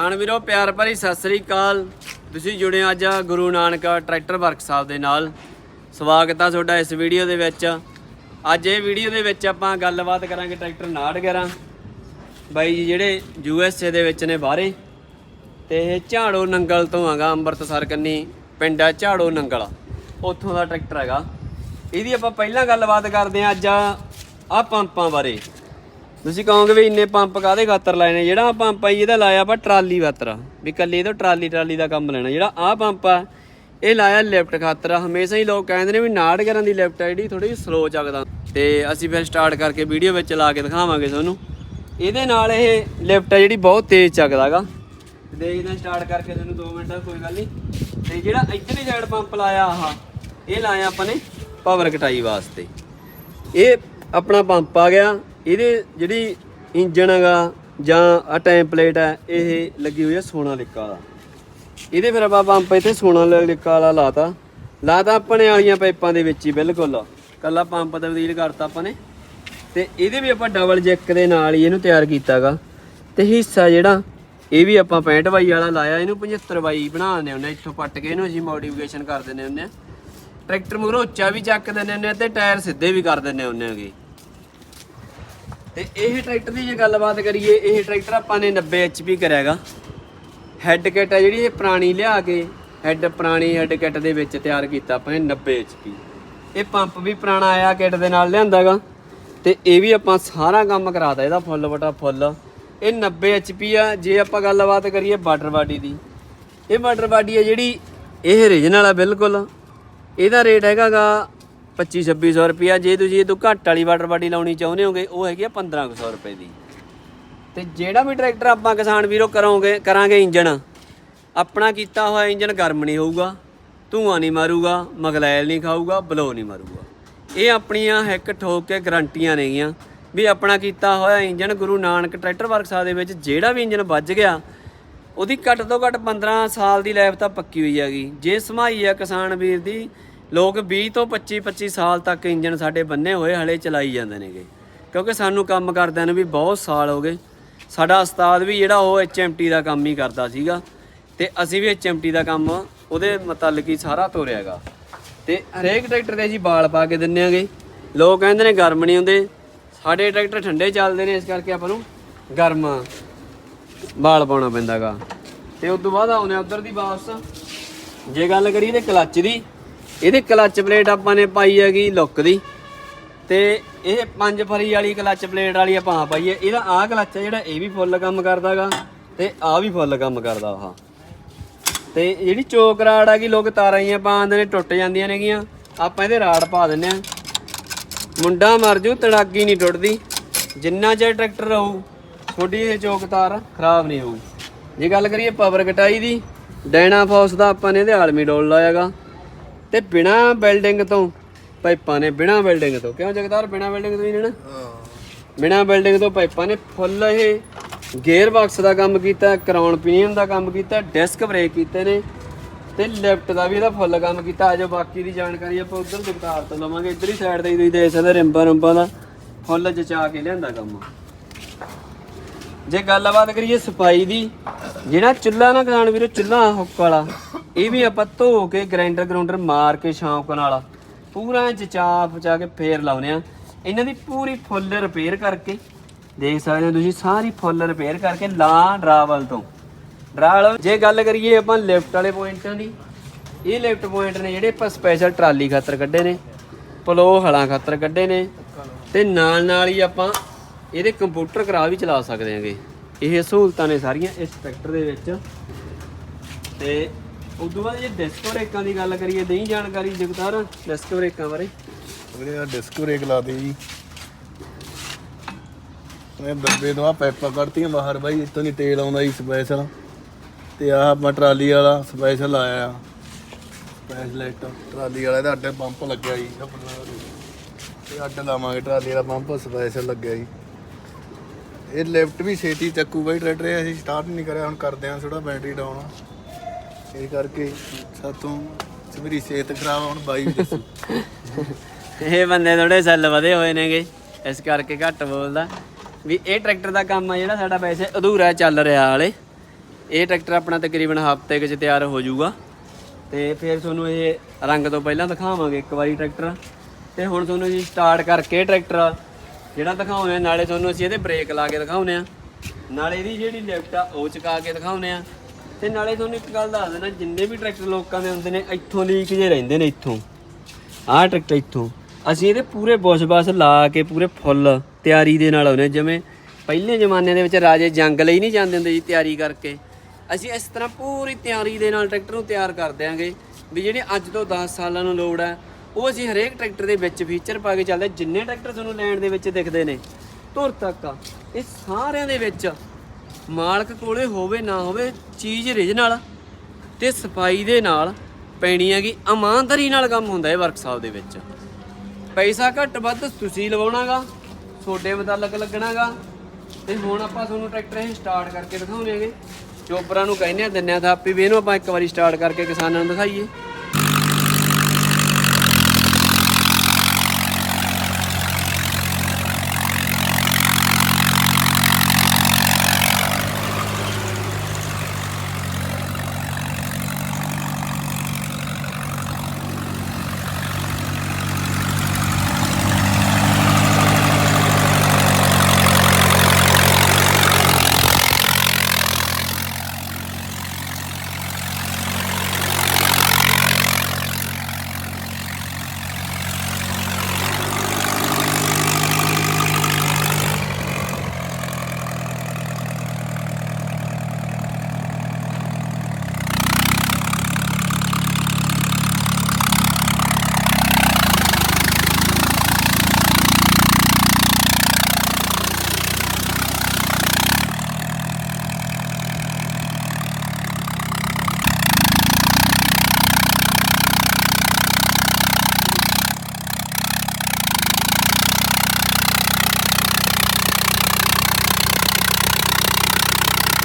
ਕਿਸਾਨ ਵੀਰੋ, ਪਿਆਰ ਭਰੀ ਸਤਿ ਸ੍ਰੀ ਅਕਾਲ। ਤੁਸੀਂ ਜੁੜੇ ਹੋ ਅੱਜ ਗੁਰੂ ਨਾਨਕ ਟਰੈਕਟਰ ਵਰਕਸ਼ਾਪ ਦੇ ਨਾਲ। ਸਵਾਗਤ ਆ ਤੁਹਾਡਾ ਇਸ ਵੀਡੀਓ ਦੇ ਵਿੱਚ। ਅੱਜ ਇਹ ਵੀਡੀਓ ਦੇ ਵਿੱਚ ਆਪਾਂ ਗੱਲਬਾਤ ਕਰਾਂਗੇ ਟਰੈਕਟਰ 911 ਬਾਈ ਜੀ, ਜਿਹੜੇ ਯੂ ਐਸ ਏ ਦੇ ਵਿੱਚ ਨੇ ਬਾਹਰੇ। ਤੇ ਇਹ ਝਾੜੋ ਨੰਗਲ ਤੋਂ ਹੈਗਾ, ਅੰਮ੍ਰਿਤਸਰ ਕੰਨੀ ਪਿੰਡ ਆ ਝਾੜੋ ਨੰਗਲ। ਉੱਥੋਂ ਦਾ ਟਰੈਕਟਰ ਹੈਗਾ। ਇਹਦੀ ਆਪਾਂ ਪਹਿਲਾਂ ਗੱਲਬਾਤ ਕਰਦੇ ਹਾਂ ਅੱਜ ਆ ਪੰਪਾਂ ਬਾਰੇ। ਤੁਸੀਂ ਕਹੋਗੇ ਵੀ ਇੰਨੇ ਪੰਪ ਕਾਦੇ ਖਾਤਰ ਲਾਏ ਨੇ? ਜਿਹੜਾ ਪੰਪ ਆ ਜੀ, ਇਹਦਾ ਲਾਇਆ ਆਪਾਂ ਟਰਾਲੀ ਖਾਤਰ। ਵੀ ਕੱਲੇ ਤੋਂ ਟਰਾਲੀ ਟਰਾਲੀ ਦਾ ਕੰਮ ਲੈਣਾ। ਜਿਹੜਾ ਆਹ ਪੰਪ ਆ ਇਹ ਲਾਇਆ ਲਿਫਟ ਖਾਤਰ। ਹਮੇਸ਼ਾ ਹੀ ਲੋਕ ਕਹਿੰਦੇ ਨੇ ਵੀ ਨਾੜ ਕਰਨ ਦੀ ਲਿਫਟ ਆ ਜਿਹੜੀ ਥੋੜੀ ਸਲੋ ਚੱਕਦਾ। ਤੇ ਅਸੀਂ ਫਿਰ ਸਟਾਰਟ ਕਰਕੇ ਵੀਡੀਓ ਵਿੱਚ ਲਾ ਕੇ ਦਿਖਾਵਾਂਗੇ ਤੁਹਾਨੂੰ। ਇਹਦੇ ਨਾਲ ਇਹ ਲਿਫਟ ਆ ਜਿਹੜੀ ਬਹੁਤ ਤੇਜ਼ ਚੱਕਦਾਗਾ। ਦੇਖਦੇ ਸਟਾਰਟ ਕਰਕੇ ਤੁਹਾਨੂੰ 2 ਮਿੰਟ ਕੋਈ ਗੱਲ ਨਹੀਂ। ਤੇ ਜਿਹੜਾ ਇੱਧਰਲੀ ਸਾਈਡ ਪੰਪ ਲਾਇਆ ਆਹ ਇਹ ਲਾਇਆ ਆਪਾਂ ਨੇ ਪਾਵਰ ਕਟਾਈ ਵਾਸਤੇ। ਇਹ ਆਪਣਾ ਪੰਪ ਆ ਗਿਆ। ਇਹਦੇ ਜਿਹੜੀ ਇੰਜਣ ਹੈਗਾ ਜਾਂ ਆ ਟੈਂਪਲੇਟ ਹੈ, ਇਹ ਲੱਗੀ ਹੋਈ ਹੈ ਸੋਨਾ ਲਿੱਕਾ ਦਾ ਇਹਦੇ ਫਿਰ ਆਪਾਂ ਪੰਪ ਇੱਥੇ ਸੋਨਾ ਲਿੱਕਾ ਵਾਲਾ ਲਾਤਾ। ਲਾਤਾ ਆਪਣੇ ਵਾਲੀਆਂ ਪਾਈਪਾਂ ਦੇ ਵਿੱਚ ਹੀ ਬਿਲਕੁਲ। ਕੱਲਾ ਪੰਪ ਤਬਦੀਲ ਕਰਤਾ ਆਪਾਂ ਨੇ। ਤੇ ਇਹਦੇ ਵੀ ਆਪਾਂ ਡਬਲ ਜੈਕ ਦੇ ਨਾਲ ਹੀ ਇਹਨੂੰ ਤਿਆਰ ਕੀਤਾਗਾ। ਤੇ ਹਿੱਸਾ ਜਿਹੜਾ, ਇਹ ਵੀ ਆਪਾਂ 65 ਬਾਈ ਵਾਲਾ ਲਾਇਆ। ਇਹਨੂੰ 75 ਬਾਈ ਬਣਾ ਦਿੰਦੇ ਹੁੰਦੇ ਹਾਂ। ਇੱਥੋਂ ਪੱਟ ਕੇ ਇਹਨੂੰ ਅਸੀਂ ਮੋਡੀਫਿਕੇਸ਼ਨ ਕਰ ਦਿੰਦੇ ਹੁੰਦੇ ਆ। ਟਰੈਕਟਰ ਮਗਰੋਂ ਉੱਚਾ ਵੀ ਚੱਕ ਦਿੰਦੇ ਹੁੰਦੇ ਆ ਤੇ ਟਾਇਰ ਸਿੱਧੇ ਵੀ ਕਰ ਦਿੰਦੇ ਹੁੰਦੇ ਆਗੇ। ਤੇ ਇਹ ਟਰੈਕਟਰ ਦੀ ਜੇ ਗੱਲਬਾਤ ਕਰੀਏ, ਇਹ ਟਰੈਕਟਰ ਆਪਾਂ ਨੇ 90 HP ਕਰਿਆਗਾ। ਹੈੱਡ ਕਿਟ ਹੈ ਜਿਹੜੀ, ਇਹ ਪੁਰਾਣੀ ਲਿਆ ਕੇ ਹੈੱਡ ਪੁਰਾਣੀ ਹੈੱਡ ਕਿਟ ਦੇ ਵਿੱਚ ਤਿਆਰ ਕੀਤਾ ਆਪਾਂ ਨੇ 90 HP ਇਹ ਪੰਪ ਵੀ ਪੁਰਾਣਾ ਆਇਆ ਕਿਟ ਦੇ ਨਾਲ ਲਿਆਂਦਾਗਾ ਤੇ ਇਹ ਵੀ ਆਪਾਂ ਸਾਰਾ ਕੰਮ ਕਰਾਤਾ ਇਹਦਾ ਫੁੱਲ ਬਟਾ ਫੁੱਲ। ਇਹ 90 HP ਆ, ਜੇ ਆਪਾਂ ਗੱਲਬਾਤ ਕਰੀਏ ਵਾਟਰ ਬਾਡੀ ਦੀ। ਇਹ ਵਾਟਰ ਬਾਡੀ ਆ ਜਿਹੜੀ, ਇਹ ਰੀਜਨਲ ਆ ਬਿਲਕੁਲ। ਇਹਦਾ ਰੇਟ ਹੈਗਾਗਾ 25 2600 ਰੁਪਿਆ ਜੇ ਤੁਸੀਂ ਇਹ ਤੋਂ ਘੱਟ ਵਾਲੀ ਵਾਟਰ ਬਾਡੀ ਲਾਉਣੀ ਚਾਹੁੰਦੇ ਹੋਗੇ, ਉਹ ਹੈਗੀ ਆ 1500 ਰੁਪਏ ਦੀ। ਤੇ ਜਿਹੜਾ ਵੀ ਟਰੈਕਟਰ ਆਪਾਂ ਕਿਸਾਨ ਵੀਰੋ ਕਰੋਗੇ ਕਰਾਂਗੇ ਇੰਜਨ ਆਪਣਾ ਕੀਤਾ ਹੋਇਆ ਇੰਜਨ ਗਰਮ ਨਹੀਂ ਹੋਊਗਾ, ਧੂਆਂ ਨਹੀਂ ਮਾਰੂਗਾ, ਮਗਲੈਲ ਨਹੀਂ ਖਾਊਗਾ ਬਲੋ ਨਹੀਂ ਮਾਰੂਗਾ। ਇਹ ਆਪਣੀਆਂ ਹਿੱਕ ਠੋਕ ਕੇ ਗਰੰਟੀਆਂ ਨੇਗੀਆਂ ਵੀ ਆਪਣਾ ਕੀਤਾ ਹੋਇਆ engine Guru Nanak tractor workshop ਦੇ ਵਿੱਚ ਜਿਹੜਾ ਵੀ ਇੰਜਨ ਵੱਜ ਗਿਆ, ਉਹਦੀ ਘੱਟ ਤੋਂ ਘੱਟ 15 ਸਾਲ ਦੀ ਲਾਈਫ ਤਾਂ ਪੱਕੀ ਹੋਈ ਹੈਗੀ। ਜੇ ਸਮਾਈ ਆ ਕਿਸਾਨ ਵੀਰ ਦੀ ਲੋਕ 20 ਤੋਂ 25 25 ਸਾਲ ਤੱਕ ਇੰਜਨ ਸਾਡੇ ਬੰਨੇ ਹੋਏ, ਹਲੇ ਚਲਾਈ ਜਾਂਦੇ ਨੇਗੇ। ਕਿਉਂਕਿ ਸਾਨੂੰ ਕੰਮ ਕਰਦਿਆਂ ਨੂੰ ਵੀ ਬਹੁਤ ਸਾਲ ਹੋ ਗਏ। ਸਾਡਾ ਉਸਤਾਦ ਵੀ ਜਿਹੜਾ ਉਹ ਐਚਐਮਟੀ ਦਾ ਕੰਮ ਹੀ ਕਰਦਾ ਸੀਗਾ। ਤੇ ਅਸੀਂ ਵੀ ਐਚਐਮਟੀ ਦਾ ਕੰਮ ਉਹਦੇ ਮੁਤਲਕ ਹੀ ਸਾਰਾ ਤੋਰਿਆਗਾ। ਤੇ ਹਰੇਕ ਟਰੈਕਟਰ ਦੇ ਅਸੀਂ ਬਾਲ ਪਾ ਕੇ ਦਿੰਨੇ ਆਗੇ। ਲੋਕ ਕਹਿੰਦੇ ਨੇ ਗਰਮ ਨਹੀਂ ਹੁੰਦੇ। ਸਾਡੇ ਟਰੈਕਟਰ ਠੰਡੇ ਚੱਲਦੇ ਨੇ, ਇਸ ਕਰਕੇ ਆਪਾਂ ਨੂੰ ਗਰਮ ਬਾਲ ਪਾਉਣਾ ਪੈਂਦਾਗਾ। ਤੇ ਉਸ ਤੋਂ ਬਾਅਦ ਆਉਨੇ ਉਧਰ ਦੀ ਵਾਪਸ। ਜੇ ਗੱਲ ਕਰੀਏ ਤੇ ਕਲੱਚ ਦੀ ਇਹਦੇ ਕਲੱਚ ਪਲੇਟ ਆਪਾਂ ਨੇ ਪਾਈ ਹੈਗੀ ਲੁੱਕ ਦੀ। ਤੇ ਇਹ ਪੰਜ ਫਰੀ ਵਾਲੀ ਕਲੱਚ ਪਲੇਟ ਵਾਲੀ ਆਪਾਂ ਪਾਈਏ ਇਹਦਾ ਆਹ ਕਲੱਚ ਹੈ ਜਿਹੜਾ ਇਹ ਵੀ ਫੁੱਲ ਕੰਮ ਕਰਦਾਗਾ ਤੇ ਆਹ ਵੀ ਫੁੱਲ ਕੰਮ ਕਰਦਾ ਆਹ। ਤੇ ਜਿਹੜੀ ਚੋਕ ਰਾੜ ਹੈਗੀ, ਲੋਕ ਤਾਰਾਂ ਹੀ ਪਾਉਂਦੇ ਨੇ, ਟੁੱਟ ਜਾਂਦੀਆਂ ਨੇਗੀਆਂ। ਆਪਾਂ ਇਹਦੇ ਰਾੜ ਪਾ ਦਿੰਨੇ ਆ ਮੁੰਡਾ ਮਰ ਜੂ ਤੜਾਗੀ ਨਹੀਂ ਟੁੱਟਦੀ। ਜਿੰਨਾ ਚਿਰ ਟਰੈਕਟਰ ਰਹੂ ਤੁਹਾਡੀ ਇਹ ਚੌਕ ਤਾਰ ਖਰਾਬ ਨਹੀਂ ਹੋਊ। ਜੇ ਗੱਲ ਕਰੀਏ ਪਾਵਰ ਕਟਾਈ ਦੀ ਡਾਇਨਾਫੋਸ ਦਾ ਆਪਾਂ ਨੇ ਇਹਦੇ ਆਲਮੀ ਡੋਲ ਲਾਇਆਗਾ। ਤੇ ਬਿਨਾ ਬਿਲਡਿੰਗ ਤੋਂ ਪਾਈਪਾਂ ਨੇ ਬਿਨਾ ਬਿਲਡਿੰਗ ਤੋਂ। ਕਿਉਂ ਜਗਦਾਰ ਬਿਨਾ ਬਿਲਡਿੰਗ ਤੋਂ ਹੀ ਨੇ ਨਾ? ਬਿਨਾ ਬਿਲਡਿੰਗ ਤੋਂ ਪਾਈਪਾਂ ਨੇ ਫੁੱਲ ਇਹ ਗੇਅਰ ਬਾਕਸ ਦਾ ਕੰਮ ਕੀਤਾ ਕਰਾਉਣ ਪੀਨੀਅਨ ਦਾ ਕੰਮ ਕੀਤਾ ਡਿਸਕ ਬ੍ਰੇਕ ਕੀਤੇ ਨੇ ਤੇ ਲੈਫਟ ਦਾ ਵੀ ਇਹਦਾ ਫੁੱਲ ਕੰਮ ਕੀਤਾ। ਆਜੋ ਬਾਕੀ ਦੀ ਜਾਣਕਾਰੀ ਆਪਾਂ ਉਧਰ ਜਗਤਾਰ ਤੋਂ ਲਵਾਂਗੇ। ਇਧਰਲੀ ਸਾਈਡ ਤੇ ਹੀ ਤੁਸੀਂ ਦੇਖ ਸਕਦੇ ਰਿੰਬਾਂ ਰੰਬਾਂ ਦਾ ਫੁੱਲ ਜਚਾ ਕੇ ਲਿਆਂਦਾ ਕੰਮ। ਜੇ ਗੱਲਬਾਤ ਕਰੀਏ ਸਫ਼ਾਈ ਦੀ ਜਿਹੜਾ ਚੁੱਲ੍ਹਾ ਨਾ ਕਿਸਾਨ ਵੀਰੋ ਚੁੱਲ੍ਹਾ ਹੁੱਕ ਵਾਲਾ ਇਹ ਵੀ ਆਪਾਂ ਧੋ ਕੇ ਗ੍ਰਾਈਂਡਰ ਗਰਾਉਂਡਰ ਮਾਰ ਕੇ ਸ਼ੌਂਕ ਨਾਲ ਪੂਰਾ ਜਚਾ ਫਚਾ ਕੇ ਫੇਰ ਲਾਉਨੇ ਆ ਇਹਨਾਂ ਦੀ ਪੂਰੀ ਫੁੱਲ ਰਿਪੇਅਰ ਕਰਕੇ, ਦੇਖ ਸਕਦੇ ਹੋ ਤੁਸੀਂ ਸਾਰੀ ਫੁੱਲ ਰਿਪੇਅਰ ਕਰਕੇ ਲਾ ਡਰਾਵਲ ਤੋਂ। ਡਰਾਵਲ ਜੇ ਗੱਲ ਕਰੀਏ ਆਪਾਂ ਲਿਫਟ ਵਾਲੇ ਪੁਆਇੰਟਾਂ ਦੀ, ਇਹ ਲਿਫਟ ਪੁਆਇੰਟ ਨੇ ਜਿਹੜੇ ਆਪਾਂ ਸਪੈਸ਼ਲ ਟਰਾਲੀ ਖਾਤਰ ਕੱਢੇ ਨੇ ਪਲੋ ਹਲਾਂ ਖਾਤਰ ਕੱਢੇ ਨੇ, ਤੇ ਨਾਲ ਨਾਲ ਹੀ ਆਪਾਂ ਇਹਦੇ ਕੰਪਿਊਟਰ ਕਰਾ ਵੀ ਚਲਾ ਸਕਦੇ ਹਾਂਗੇ। ਇਹ ਸਹੂਲਤਾਂ ਨੇ ਸਾਰੀਆਂ ਇਸ ਟਰੈਕਟਰ ਦੇ ਵਿੱਚ। ਤੇ ਉਦੋਂ ਬਾਅਦ ਜੇ ਡਿਸਕੋ ਬ੍ਰੇਕਾਂ ਦੀ ਗੱਲ ਕਰੀਏ, ਨਹੀਂ ਜਾਣਕਾਰੀ ਜਗਤਾਰ ਡਿਸਕੋ ਬ੍ਰੇਕਾਂ ਬਾਰੇ? ਵੀਰੇ ਆ ਡਿਸਕ ਬ੍ਰੇਕ ਲਾਤੀ ਜੀ। ਮੈਂ ਡੱਬੇ ਤੋਂ ਆ ਪੈਪਾਂ ਕੱਢਤੀਆਂ ਬਾਹਰ ਬਾਈ, ਇੱਥੋਂ ਨਹੀਂ ਤੇਲ ਆਉਂਦਾ ਜੀ ਸਪੈਸ਼ਲ ਤੇ ਆਹ ਆਪਾਂ ਟਰਾਲੀ ਵਾਲਾ ਸਪੈਸ਼ਲ ਆਇਆ। ਆ ਸਪੈਸ਼ਲਿਸਟ ਟਰਾਲੀ ਵਾਲਾ ਇਹਦਾ ਅੱਡੇ ਪੰਪ ਲੱਗਿਆ ਜੀ ਇਹ ਅੱਡ ਲਾਵਾਂਗੇ ਟਰਾਲੀ ਵਾਲਾ ਪੰਪ ਸਪੈਸ਼ਲ ਲੱਗਿਆ ਜੀ। ਇਹ ਲਿਫਟ ਵੀ ਛੇਤੀ ਚੱਕੂ ਬਾਈ, ਟਰੈਕਟਰ ਅਸੀਂ ਸਟਾਰਟ ਨਹੀਂ ਕਰਿਆ, ਹੁਣ ਕਰਦੇ ਆ ਥੋੜਾ ਬੈਟਰੀ ਡਾਊਨ ਆ ਇਹ ਕਰਕੇ ਸਾਤੋਂ ਮੇਰੀ ਸਿਹਤ ਖਰਾਬ ਆ, ਹੁਣ ਬਾਈ ਵੀ ਦੱਸੂ। ਇਹ ਬੰਦੇ ਥੋੜੇ ਸੈੱਲ ਵਧੇ ਹੋਏ ਨੇਗੇ ਇਸ ਕਰਕੇ ਘੱਟ ਬੋਲਦਾ। ਵੀ ਇਹ ਟਰੈਕਟਰ ਦਾ ਕੰਮ ਆ ਜਿਹੜਾ ਸਾਡਾ ਵੈਸੇ ਅਧੂਰਾ ਚੱਲ ਰਿਹਾ ਹਾਲੇ। ਇਹ ਟਰੈਕਟਰ ਆਪਣਾ ਤਕਰੀਬਨ ਹਫ਼ਤੇ ਕੁ ਚ ਤਿਆਰ ਹੋ ਜਾਊਗਾ। ਤੇ ਫਿਰ ਤੁਹਾਨੂੰ ਇਹ ਰੰਗ ਤੋਂ ਪਹਿਲਾਂ ਦਿਖਾਵਾਂਗੇ ਇੱਕ ਵਾਰੀ ਟਰੈਕਟਰ। ਤੇ ਹੁਣ ਤੁਹਾਨੂੰ ਜੀ ਸਟਾਰਟ ਕਰਕੇ ਟਰੈਕਟਰ ਜਿਹੜਾ ਦਿਖਾਉਂਦੇ ਆ ਨਾਲੇ ਤੁਹਾਨੂੰ ਅਸੀਂ ਇਹਦੇ ਬ੍ਰੇਕ ਲਾ ਕੇ ਦਿਖਾਉਂਦੇ ਆ। ਨਾਲੇ ਇਹਦੀ ਜਿਹੜੀ ਲਿਫਟ ਆ ਉਹ ਚਕਾ ਕੇ ਦਿਖਾਉਂਦੇ ਆ। ਤੇ ਨਾਲੇ ਤੁਹਾਨੂੰ ਇੱਕ ਗੱਲ ਦੱਸ ਦੇਣਾ ਜਿੰਨੇ ਵੀ ਟਰੈਕਟਰ ਲੋਕਾਂ ਦੇ ਹੁੰਦੇ ਨੇ, ਇੱਥੋਂ ਲੀਕ ਜੇ ਰਹਿੰਦੇ ਨੇ ਇੱਥੋਂ। ਆਹ ਟਰੈਕਟਰ ਇੱਥੋਂ। ਅਸੀਂ ਇਹਦੇ ਪੂਰੇ ਬੁਸ਼-ਬਸ ਲਾ ਕੇ, ਪੂਰੇ ਫੁੱਲ ਤਿਆਰੀ ਦੇ ਨਾਲ ਆਉਨੇ ਜਿਵੇਂ ਪਹਿਲੇ ਜ਼ਮਾਨੇ ਦੇ ਵਿੱਚ ਰਾਜੇ ਜੰਗ ਲਈ ਨਹੀਂ ਜਾਂਦੇ ਹੁੰਦੇ ਜੀ ਤਿਆਰੀ ਕਰਕੇ। ਅਸੀਂ ਇਸ ਤਰ੍ਹਾਂ ਪੂਰੀ ਤਿਆਰੀ ਦੇ ਨਾਲ ਟਰੈਕਟਰ ਨੂੰ ਤਿਆਰ ਕਰ ਦਿਆਂਗੇ ਵੀ ਜਿਹੜੇ ਅੱਜ ਤੋਂ 10 ਸਾਲਾਂ ਨੂੰ ਲੋੜ ਹੈ, ਉਹ ਅਸੀਂ ਹਰੇਕ ਟਰੈਕਟਰ ਦੇ ਵਿੱਚ ਫੀਚਰ ਪਾ ਕੇ ਚੱਲਦੇ ਜਿੰਨੇ ਟਰੈਕਟਰ ਤੁਹਾਨੂੰ ਲੈਣ ਦੇ ਵਿੱਚ ਦਿਖਦੇ ਨੇ, ਧੁਰ ਤੱਕ ਇਹ ਸਾਰਿਆਂ ਦੇ ਵਿੱਚ ਮਾਲਕ ਕੋਲੇ ਹੋਵੇ ਨਾ ਹੋਵੇ ਚੀਜ਼ ਰੀਜਨਲ ਤੇ ਸਫ਼ਾਈ ਦੇ ਨਾਲ ਪੈਣੀ ਹੈਗੀ ਇਮਾਨਦਾਰੀ ਨਾਲ ਕੰਮ ਹੁੰਦਾ ਹੈ ਵਰਕਸ਼ਾਪ ਦੇ ਵਿੱਚ। ਪੈਸਾ ਘੱਟ ਵੱਧ ਤੁਸੀਂ ਲਵਾਉਣਾਗਾ, ਤੁਹਾਡੇ ਮੁਤਾਲਕ ਲੱਗਣਾਗਾ। ਤੇ ਹੁਣ ਆਪਾਂ ਤੁਹਾਨੂੰ ਟਰੈਕਟਰ ਇਹ ਸਟਾਰਟ ਕਰਕੇ ਦਿਖਾਉਣੇਗੇ ਚੋਪਰਾਂ ਨੂੰ ਕਹਿੰਦੇ ਆ ਦਿੰਨੇ ਆ ਥਾਪੀ, ਵੀ ਇਹਨੂੰ ਆਪਾਂ ਇੱਕ ਵਾਰੀ ਸਟਾਰਟ ਕਰਕੇ ਕਿਸਾਨਾਂ ਨੂੰ ਦਿਖਾਈਏ।